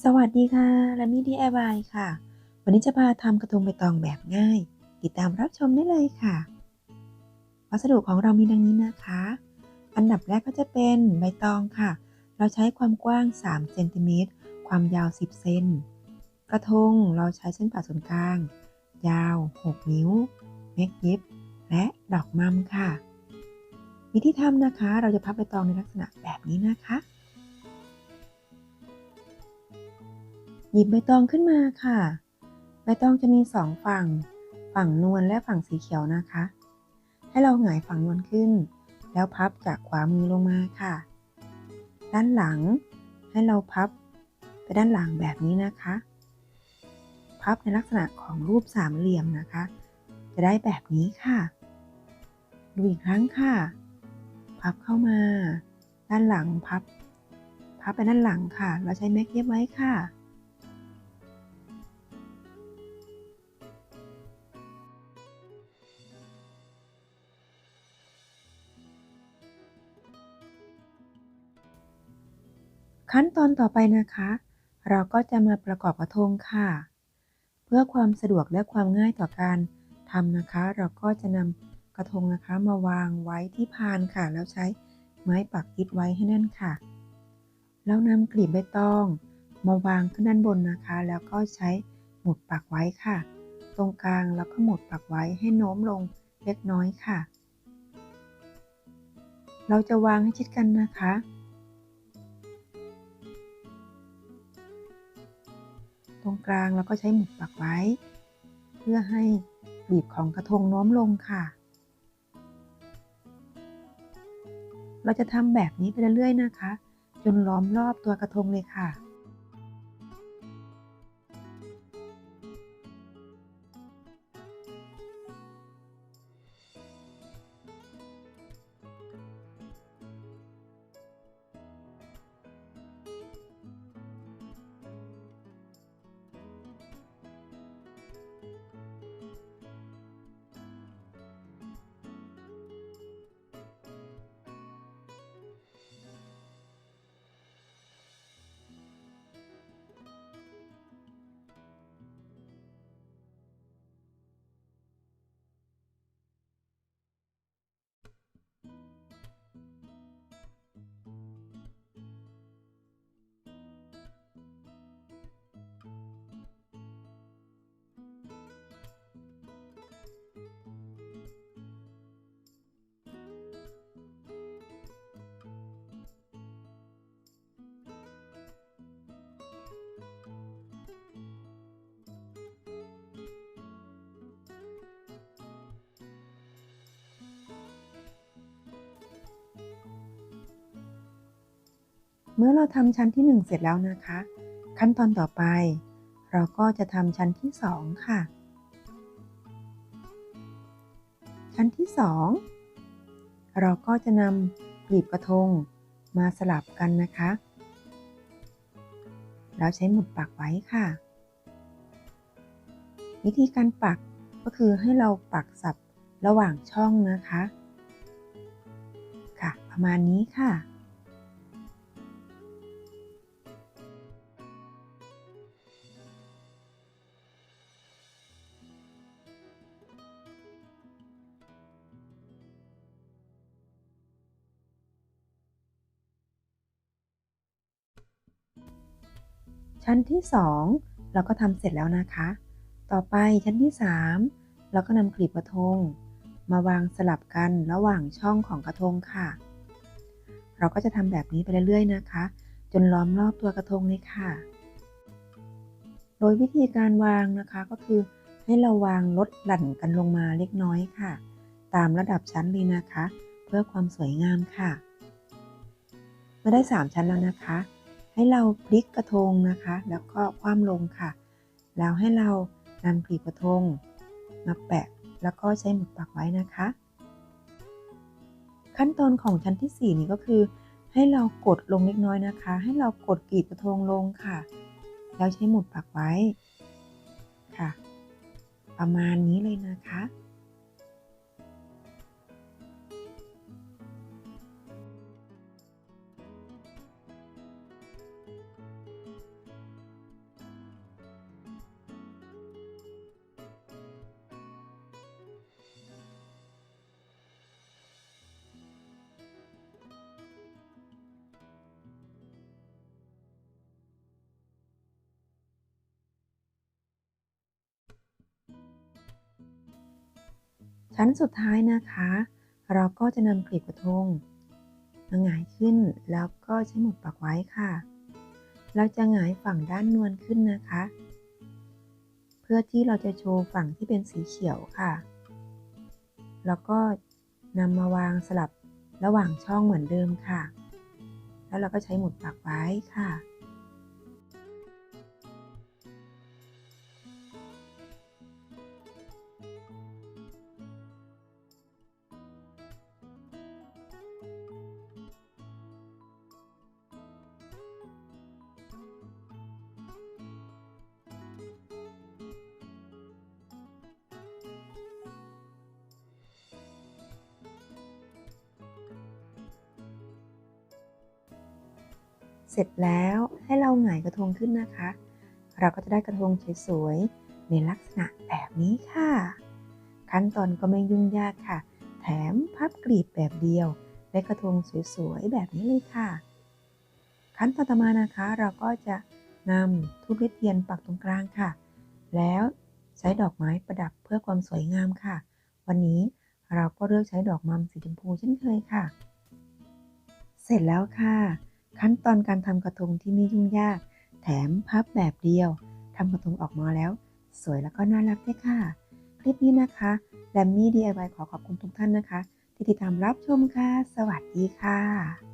สวัสดีค่ะและมี่ DIY ค่ะ วันนี้จะพาทำกระทงใบตองแบบง่าย ติดตามรับชมได้เลยค่ะ วัสดุของเรามีดังนี้นะคะ อันดับแรกก็จะเป็นใบตองค่ะ เราใช้ความกว้าง3เซนติเมตรความยาว 10 เซนกระทงเราใช้เส้นผ่าศูนย์กลาง ยาว 6 นิ้ว เม็ดย็บและดอกมัมค่ะ วิธีทำนะคะ เราจะพับใบตองในลักษณะแบบนี้นะคะ หยิบใบตองขึ้นมาค่ะ ใบตองจะมีสองฝั่ง ฝั่งนวลและฝั่งสีเขียวนะคะ ให้เราหงายฝั่งนวลขึ้น แล้วพับจากขวามือลงมาค่ะ ด้านหลังให้เราพับไปด้านหลังแบบนี้นะคะ พับในลักษณะของรูปสามเหลี่ยมนะคะ จะได้แบบนี้ค่ะ ดูอีกครั้งค่ะ พับเข้ามา ด้านหลังพับ พับไปด้านหลังค่ะ เราใช้แม็กเย็บไว้ค่ะ ขั้นตอนต่อไปนะคะ เราก็จะมาประกอบกระทงค่ะ เพื่อความสะดวกและความง่ายต่อการทำนะคะ เราก็จะนำกระทงนะคะมาวางไว้ที่พานค่ะ แล้วใช้ไม้ปักยึดไว้ให้แน่นค่ะ แล้วนำกลีบใบตอง มาวางขึ้นด้านบนนะคะ แล้วก็ใช้หมุดปักไว้ค่ะ ตรงกลางแล้วก็หมุดปักไว้ให้โน้มลงเล็กน้อยค่ะ เราจะวางให้ชิดกันนะคะ ตรงกลางแล้วก็ใช้หมุดปักไว้ เพื่อให้บีบของกระทงโน้มลงค่ะ เราจะทำแบบนี้ไปเรื่อยๆนะคะ จนล้อมรอบตัวกระทงเลยค่ะ มื่อเราทำชั้นที่ 1 เสร็จแล้วนะคะ ขั้นตอนต่อไป เราก็จะทำชั้นที่ 2 ค่ะ ชั้นที่ 2 เราก็จะนำกลีบกระทงมาสลับกันนะคะ แล้วใช้หมุดปักไว้ค่ะ วิธีการปักก็คือให้เราปักสับระหว่างช่องนะคะ ค่ะ ประมาณนี้ค่ะ ชั้นที่ 2 เราก็ทำเสร็จแล้วนะคะ ต่อไปชั้นที่ 3 เราก็นำกลีบกระทง มาวางสลับกันระหว่างช่องของกระทงค่ะ เราก็จะทำแบบนี้ไปเรื่อยๆนะคะ จนล้อมรอบตัวกระทงเลยค่ะ โดยวิธีการวางนะคะก็คือให้เราวางลดหลั่นกันลงมาเล็กน้อยค่ะ ตามระดับชั้นเลยนะคะ เพื่อความสวยงามค่ะเมื่อได้ 3 ชั้นแล้วนะคะ ให้เราพลิกกระทงนะคะ แล้วก็คว่ำลงค่ะ แล้วให้เรานำกลีบกระทงมาแปะ แล้วก็ใช้หมุดปักไว้นะคะ ขั้นตอนของชั้นที่ 4 นี่ก็คือ ให้เรากดลงเล็กน้อยนะคะ ให้เรากดกลีบกระทงลงค่ะ แล้วใช้หมุดปักไว้ค่ะ ประมาณนี้เลยนะคะ ชั้นสุดท้ายนะคะ เราก็จะนำกลีบกระทงมาหงายขึ้นแล้วก็ใช้หมุดปักไว้ค่ะ เราจะหงายฝั่งด้านนวลขึ้นนะคะ เพื่อที่เราจะโชว์ฝั่งที่เป็นสีเขียวค่ะ แล้วก็นำมาวางสลับระหว่างช่องเหมือนเดิมค่ะ แล้วเราก็ใช้หมุดปักไว้ค่ะ เสร็จแล้วให้เราหงายกระทงขึ้นนะคะ เราก็จะได้กระทงสวยๆในลักษณะแบบนี้ค่ะ ขั้นตอนก็ไม่ยุ่งยากค่ะ แถมพับกลีบแบบเดียว ได้กระทงสวยๆแบบนี้เลยค่ะ ขั้นตอนต่อมานะคะเราก็จะนำทูบเทียนปักตรงกลางค่ะ แล้วใช้ดอกไม้ประดับเพื่อความสวยงามค่ะ วันนี้เราก็เลือกใช้ดอกมัมสีชมพูเช่นเคยค่ะ เสร็จแล้วค่ะ ขั้นตอนการทำกระทงที่ไม่ยุ่งยาก แถมพับแบบเดียวทำกระทงออกมาแล้ว สวยแล้วก็น่ารักด้วยค่ะ คลิปนี้นะคะแลมมี่ DIY ขอขอบคุณทุกท่านนะคะ ที่ติดตามรับชมค่ะ สวัสดีค่ะ